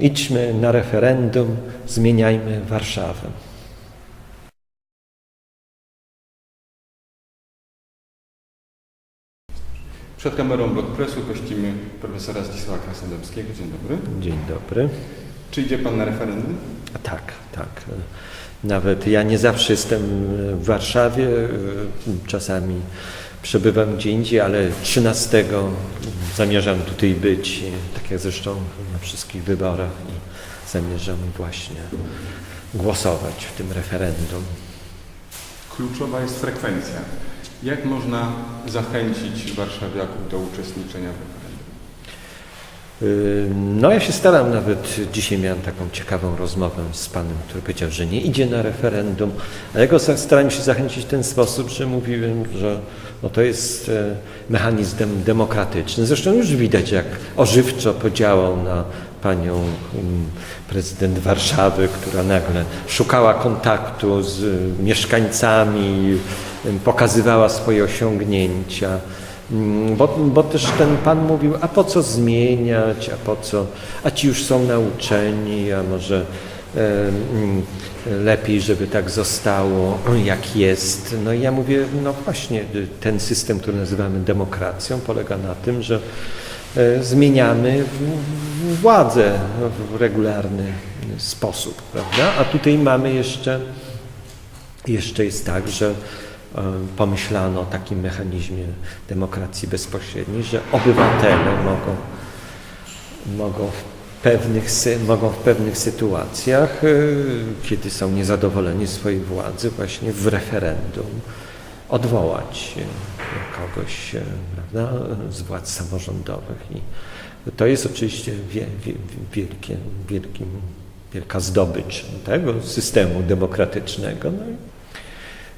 idźmy na referendum, zmieniajmy Warszawę. Przed kamerą Blok Pressu gościmy profesora Zdzisława Krasnodębskiego. Dzień dobry. Dzień dobry. Czy idzie Pan na referendum? Tak, tak. Nawet ja nie zawsze jestem w Warszawie, czasami przebywam gdzie indziej, ale 13 zamierzam tutaj być, tak jak zresztą na wszystkich wyborach i zamierzam właśnie głosować w tym referendum. Kluczowa jest frekwencja. Jak można zachęcić warszawiaków do uczestniczenia w referendum? No ja się staram, nawet dzisiaj miałem taką ciekawą rozmowę z panem, który powiedział, że nie idzie na referendum, ale ja go starałem się zachęcić w ten sposób, że mówiłem, że no to jest e, mechanizm dem- demokratyczny. Zresztą już widać, jak ożywczo podziałał na panią mm, prezydent Warszawy, która nagle szukała kontaktu z y, mieszkańcami, pokazywała swoje osiągnięcia. Mm, Bo, bo też ten pan mówił, a po co zmieniać, a po co, a ci już są nauczeni, a może e, lepiej, żeby tak zostało, jak jest. No i ja mówię, no właśnie, ten system, który nazywamy demokracją, polega na tym, że e, zmieniamy władzę w regularny sposób, prawda? A tutaj mamy jeszcze jeszcze jest tak, że e, pomyślano o takim mechanizmie demokracji bezpośredniej, że obywatele mogą, mogą, pewnych, mogą w pewnych sytuacjach, e, kiedy są niezadowoleni swojej władzy, właśnie w referendum odwołać kogoś e, prawda, z władz samorządowych. I to jest oczywiście wie, wie, wielkie, wielkim, wielka zdobycz tego systemu demokratycznego. No,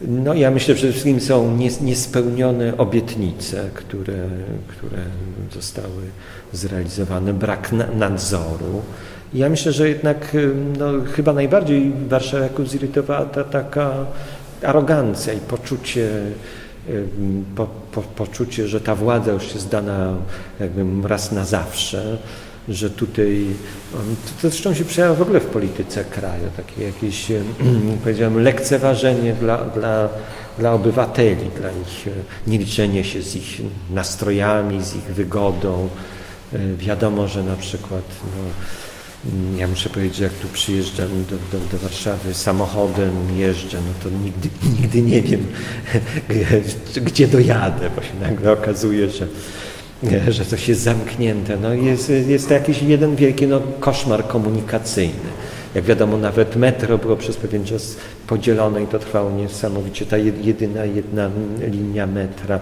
no ja myślę, że przede wszystkim są nies- niespełnione obietnice, które, które zostały zrealizowane, brak na- nadzoru. Ja myślę, że jednak no, chyba najbardziej warszawiaków zirytowała ta taka arogancja i poczucie, po, po, poczucie, że ta władza już jest dana jakby raz na zawsze, że tutaj, to zresztą się przejawia w ogóle w polityce kraju, takie jakieś, em, powiedziałem, lekceważenie dla, dla, dla obywateli, dla ich e, nieliczenie się z ich nastrojami, z ich wygodą. E, Wiadomo, że na przykład, no, mm, ja muszę powiedzieć, jak tu przyjeżdżam do, do, do Warszawy samochodem, jeżdżę, no to nigdy, nigdy nie wiem, gdzie dojadę, bo się nagle okazuje, że że coś jest zamknięte. No jest, jest to jakiś jeden wielki no, koszmar komunikacyjny. Jak wiadomo, nawet metro było przez pewien czas podzielone i to trwało niesamowicie. Ta jed- jedyna jedna linia metra.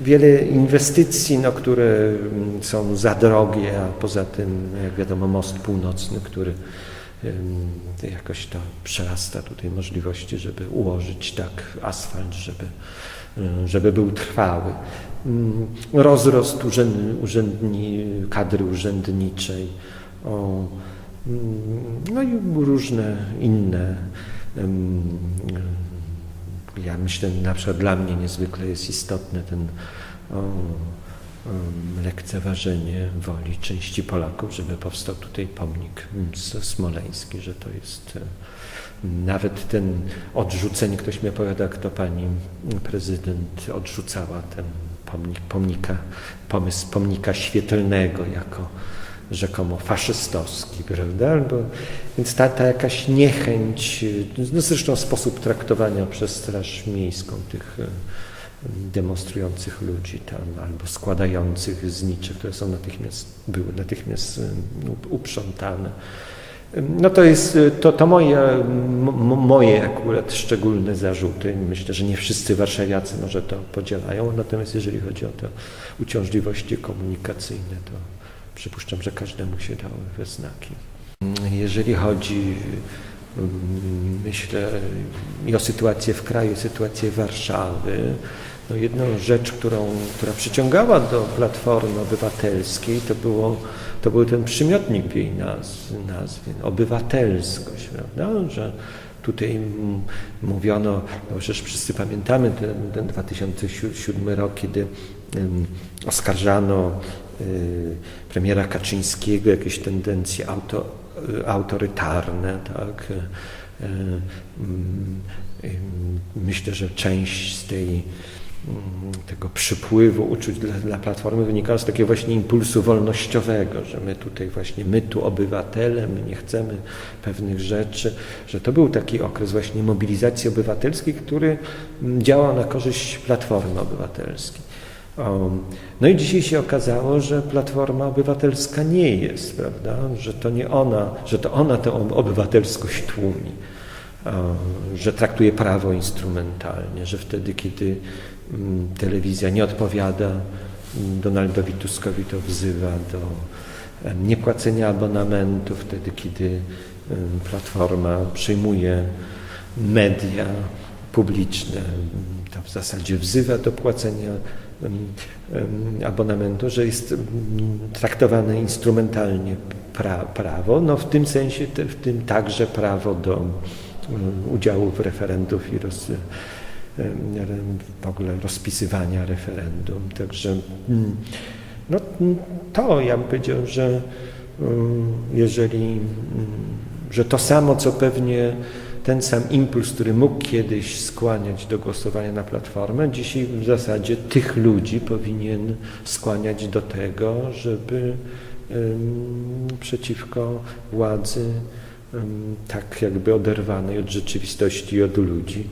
Wiele inwestycji, no, które mm, są za drogie, a poza tym, jak wiadomo, most północny, który jakoś to przerasta tutaj możliwości, żeby ułożyć tak asfalt, żeby, żeby był trwały. Mm, Rozrost urzęd, urzędni, kadry urzędniczej, o, mm, no i różne inne. Ja myślę, na przykład dla mnie niezwykle jest istotne ten o, lekceważenie woli części Polaków, żeby powstał tutaj pomnik smoleński, że to jest e, nawet ten odrzucenie, ktoś mi opowiada, kto pani prezydent odrzucała ten pomnik, pomnika, pomysł pomnika świetlnego jako rzekomo faszystowski, prawda? Albo, więc ta, ta jakaś niechęć, no zresztą sposób traktowania przez Straż Miejską tych e, demonstrujących ludzi tam, albo składających znicze, które są natychmiast, były natychmiast e, uprzątane. No to jest to, to moje, moje akurat szczególne zarzuty. Myślę, że nie wszyscy warszawiacy może to podzielają, natomiast jeżeli chodzi o te uciążliwości komunikacyjne, to przypuszczam, że każdemu się dały we znaki. Jeżeli chodzi, myślę, i o sytuację w kraju, sytuację Warszawy, no jedną rzecz, którą, która przyciągała do Platformy Obywatelskiej, to, było, to był ten przymiotnik w jej nazw, nazwie, obywatelskość, prawda? że tutaj mówiono, no przecież wszyscy pamiętamy ten, ten 2007 rok, kiedy em, oskarżano y, premiera Kaczyńskiego jakieś tendencje auto, y, autorytarne, tak. Y, y, y, Myślę, że część z tej, tego przypływu uczuć dla, dla Platformy wynikało z takiego właśnie impulsu wolnościowego, że my tutaj właśnie, my tu obywatele, my nie chcemy pewnych rzeczy, że to był taki okres właśnie mobilizacji obywatelskiej, który mm, działał na korzyść Platformy Obywatelskiej. O, No i dzisiaj się okazało, że Platforma Obywatelska nie jest, prawda? Że to nie ona, że to ona tę obywatelskość tłumi, o, że traktuje prawo instrumentalnie, że wtedy, kiedy telewizja nie odpowiada. Mm, Donaldowi Tuskowi, to wzywa do niepłacenia abonamentu, wtedy, kiedy Platforma przyjmuje media publiczne, to w zasadzie wzywa do płacenia abonamentu, że jest traktowane instrumentalnie pra, prawo, no w tym sensie, w tym także prawo do udziału w referendów i roz, w ogóle rozpisywania referendum. Także mm, no, to ja bym powiedział, że mm, jeżeli, mm, że to samo, co pewnie ten sam impuls, który mógł kiedyś skłaniać do głosowania na Platformę, dzisiaj w zasadzie tych ludzi powinien skłaniać do tego, żeby przeciwko władzy tak jakby oderwanej od rzeczywistości i od ludzi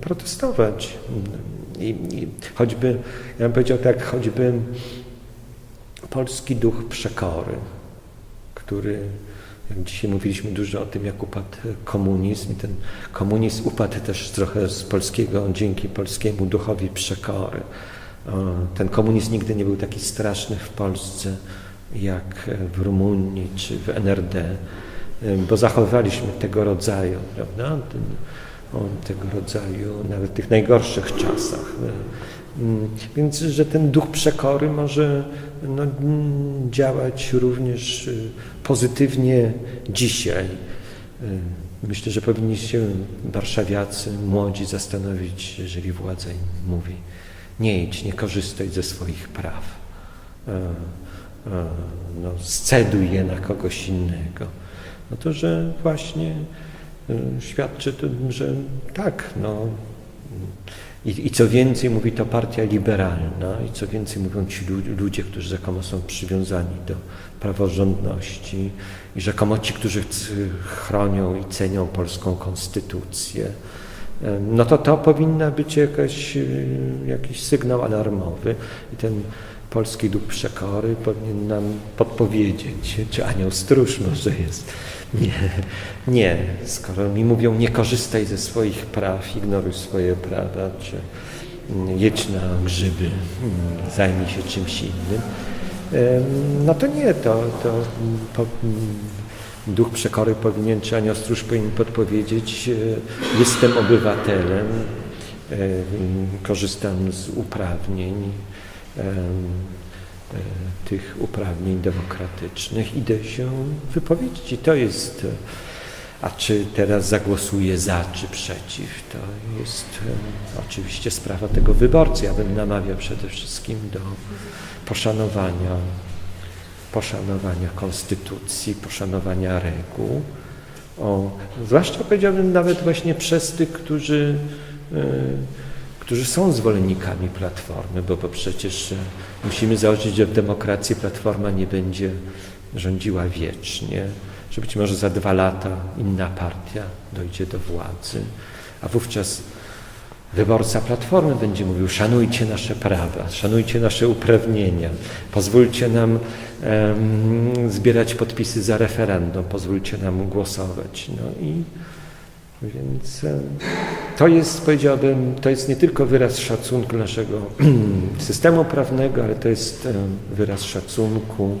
protestować. I, i choćby, ja bym powiedział tak, choćby polski duch przekory, który jak dzisiaj mówiliśmy dużo o tym, jak upadł komunizm i ten komunizm upadł też trochę z polskiego, dzięki polskiemu duchowi przekory. Ten komunizm nigdy nie był taki straszny w Polsce jak w Rumunii czy w NRD, bo zachowaliśmy tego rodzaju, prawda? Ten, o tego rodzaju, nawet tych najgorszych czasach. Mm, Więc, że ten duch przekory może no, mm, działać również y, pozytywnie dzisiaj. Y, Myślę, że powinni się warszawiacy, młodzi zastanowić, jeżeli władza im mówi, nie idź, nie korzystaj ze swoich praw. E, No, sceduj je na kogoś innego. No to, że właśnie y, świadczy to, że tak, no, i, I co więcej mówi to partia liberalna, i co więcej mówią ci lu- ludzie, którzy rzekomo są przywiązani do praworządności, i rzekomo ci, którzy chronią i cenią polską konstytucję, no to to powinna być jakaś, y, jakiś sygnał alarmowy i ten polski duch przekory powinien nam podpowiedzieć, czy anioł stróż może jest. Nie, nie, skoro mi mówią nie korzystaj ze swoich praw, ignoruj swoje prawa, czy mm, jedź na grzyby, mm, zajmij się czymś innym, no to nie, to, to mm, duch przekory powinien, czy anioł stróż powinien podpowiedzieć, e, jestem obywatelem, e, korzystam z uprawnień, e, tych uprawnień demokratycznych, idę się wypowiedzieć. I to jest, a czy teraz zagłosuję za, czy przeciw, to jest oczywiście sprawa tego wyborcy. Ja bym namawiał przede wszystkim do poszanowania, poszanowania konstytucji, poszanowania reguł. O, zwłaszcza powiedziałbym nawet właśnie przez tych, którzy e, którzy są zwolennikami Platformy, bo, bo przecież e, musimy założyć, że w demokracji Platforma nie będzie rządziła wiecznie, że być może za dwa lata inna partia dojdzie do władzy, a wówczas wyborca Platformy będzie mówił, szanujcie nasze prawa, szanujcie nasze uprawnienia, pozwólcie nam em, zbierać podpisy za referendum, pozwólcie nam głosować. No i więc to jest, powiedziałbym, to jest nie tylko wyraz szacunku naszego systemu prawnego, ale to jest wyraz szacunku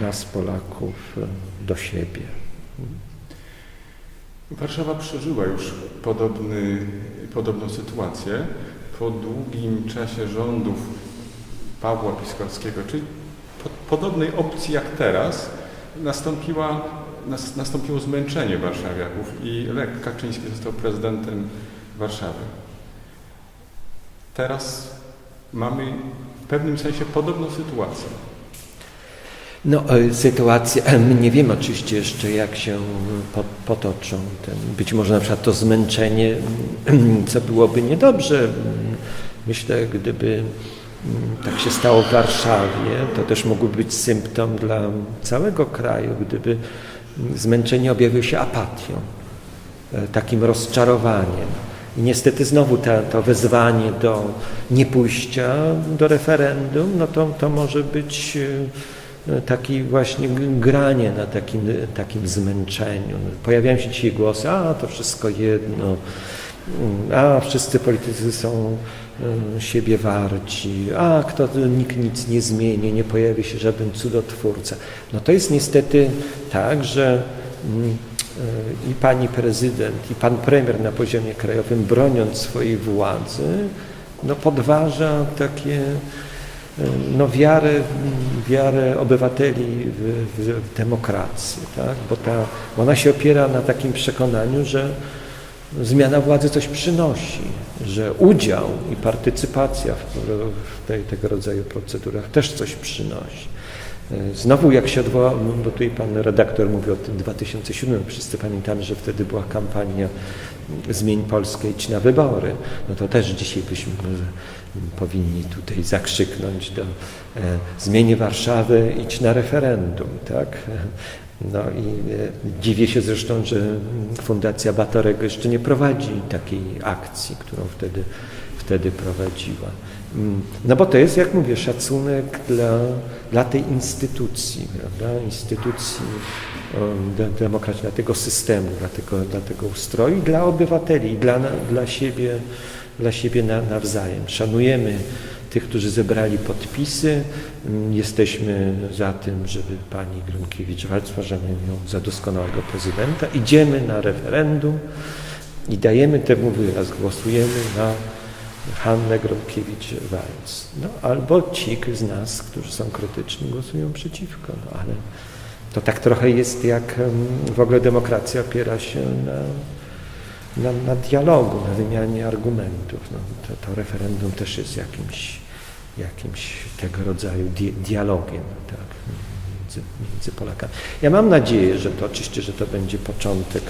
nas, Polaków, do siebie. Warszawa przeżyła już podobny, podobną sytuację. Po długim czasie rządów Pawła Piskorskiego, czyli po, podobnej opcji jak teraz, nastąpiła, nas, nastąpiło zmęczenie warszawiaków i Lech Kaczyński został prezydentem Warszawy. Teraz mamy w pewnym sensie podobną sytuację. No, e, sytuacja, my nie wiemy oczywiście jeszcze, jak się po, potoczą. Być może na przykład to zmęczenie, co byłoby niedobrze. Myślę, gdyby mm, tak się stało w Warszawie, to też mógłby być symptom dla całego kraju, gdyby zmęczenie objawiło się apatią, e, takim rozczarowaniem. I niestety znowu ta, to wezwanie do niepójścia do referendum, no to, to może być e, taki właśnie granie na takim, takim zmęczeniu. Pojawiają się dzisiaj głosy, a to wszystko jedno, mm, a wszyscy politycy są e, siebie warci, a kto, nikt nic nie zmieni, nie pojawi się żaden cudotwórca. No to jest niestety tak, że mm, e, i pani prezydent, i pan premier na poziomie krajowym, broniąc swojej władzy, no podważa takie e, no wiarę, wiarę obywateli w, w, w demokrację, tak? bo ta, bo ona się opiera na takim przekonaniu, że zmiana władzy coś przynosi, że udział i partycypacja w, w tej, tego rodzaju procedurach też coś przynosi. E, Znowu jak się odwoła, bo tutaj pan redaktor mówił o tym 2007, wszyscy pamiętamy, że wtedy była kampania Zmień Polskę, idź na wybory. No to też dzisiaj byśmy może powinni tutaj zakrzyknąć do e, Zmień Warszawę, idź na referendum, tak? No i e, dziwię się zresztą, że Fundacja Batorego jeszcze nie prowadzi takiej akcji, którą wtedy, wtedy prowadziła. Mm, No bo to jest, jak mówię, szacunek dla, dla tej instytucji, prawda? Instytucji um, de- demokracji, dla tego systemu, dla tego, dla tego ustroju dla obywateli, dla, dla siebie, dla siebie na, nawzajem. Szanujemy tych, którzy zebrali podpisy. Mm, Jesteśmy za tym, żeby pani Grunkiewicz-Walc, uważamy ją za doskonałego prezydenta. Idziemy na referendum i dajemy temu wyraz. Głosujemy na Hannę Gronkiewicz-Walc. No, albo ci z nas, którzy są krytyczni, głosują przeciwko. No, ale to tak trochę jest jak w ogóle demokracja opiera się na, na, na dialogu, na wymianie argumentów. No, to, to referendum też jest jakimś, jakimś tego rodzaju di dialogiem tak, między, między Polakami. Ja mam nadzieję, że to oczywiście, że to będzie początek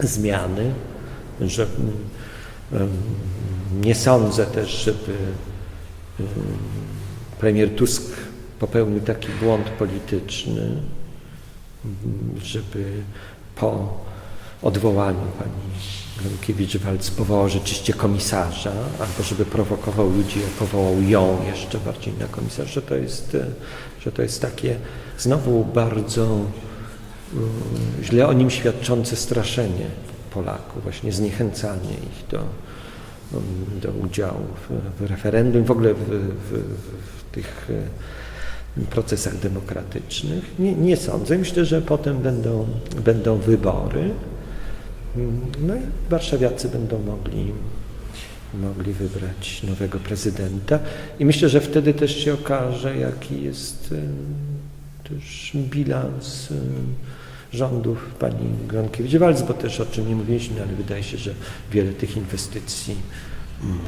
zmiany, że em, nie sądzę też, żeby em, premier Tusk popełnił taki błąd polityczny, żeby po odwołaniu pani Gronkiewicz-Walc powołał rzeczywiście komisarza, albo żeby prowokował ludzi, a powołał ją jeszcze bardziej na komisarza, to jest, że to jest takie znowu bardzo mm, źle o nim świadczące straszenie Polaków, właśnie zniechęcanie ich do, do udziału w, w referendum, w ogóle w, w, w tych e, procesach demokratycznych. Nie, nie sądzę. Myślę, że potem będą, będą wybory. Mm, No i warszawiacy będą mogli, mogli wybrać nowego prezydenta. I myślę, że wtedy też się okaże, jaki jest em, też bilans em, rządów pani Gronkiewicz-Walc, bo też o czym nie mówiliśmy, ale wydaje się, że wiele tych inwestycji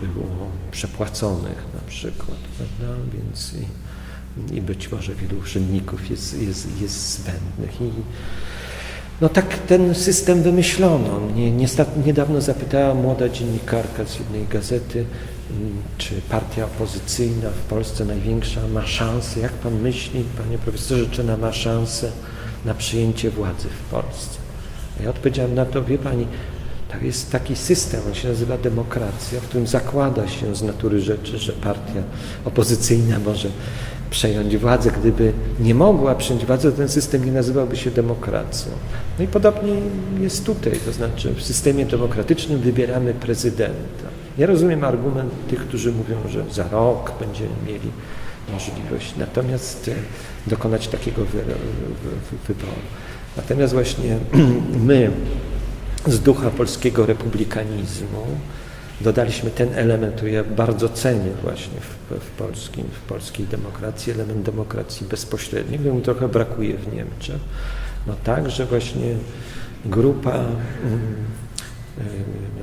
było przepłaconych na przykład, prawda? Więc i, i być może wielu urzędników jest, jest, jest zbędnych. I, no tak ten system wymyślono. Mnie niedawno zapytała młoda dziennikarka z jednej gazety, mm, czy partia opozycyjna w Polsce największa ma szansę, jak pan myśli, panie profesorze, czy ona ma szansę na przyjęcie władzy w Polsce? A ja odpowiedziałem na to, wie pani, to jest taki system, on się nazywa demokracja, w którym zakłada się z natury rzeczy, że partia opozycyjna może przejąć władzę. Gdyby nie mogła przyjąć władzy, to ten system nie nazywałby się demokracją. No i podobnie jest tutaj, to znaczy w systemie demokratycznym wybieramy prezydenta. Ja rozumiem argument tych, którzy mówią, że za rok będziemy mieli możliwość natomiast e, dokonać takiego wy, wyboru. Natomiast właśnie my z ducha polskiego republikanizmu dodaliśmy ten element, który ja bardzo cenię właśnie w, w, polskim, w polskiej demokracji, element demokracji bezpośredniej, któremu trochę brakuje w Niemczech. No tak, że właśnie grupa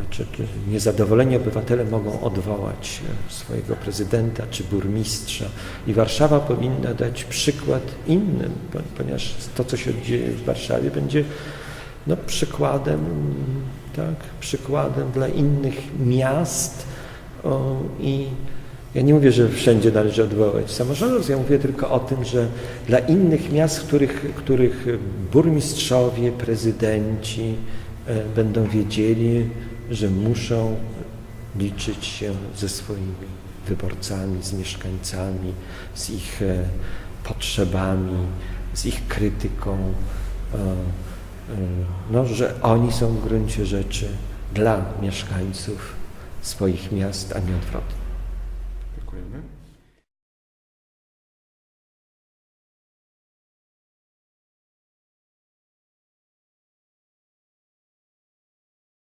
znaczy, czy niezadowoleni obywatele mogą odwołać e, swojego prezydenta czy burmistrza. I Warszawa powinna dać przykład innym, po- ponieważ to, co się dzieje w Warszawie będzie no, przykładem, tak, przykładem dla innych miast. O, i ja nie mówię, że wszędzie należy odwołać samorządów, ja mówię tylko o tym, że dla innych miast, których, których burmistrzowie, prezydenci e, będą wiedzieli, że muszą liczyć się ze swoimi wyborcami, z mieszkańcami, z ich e, potrzebami, z ich krytyką, e, e, no, że oni są w gruncie rzeczy dla mieszkańców swoich miast, a nie odwrotnie.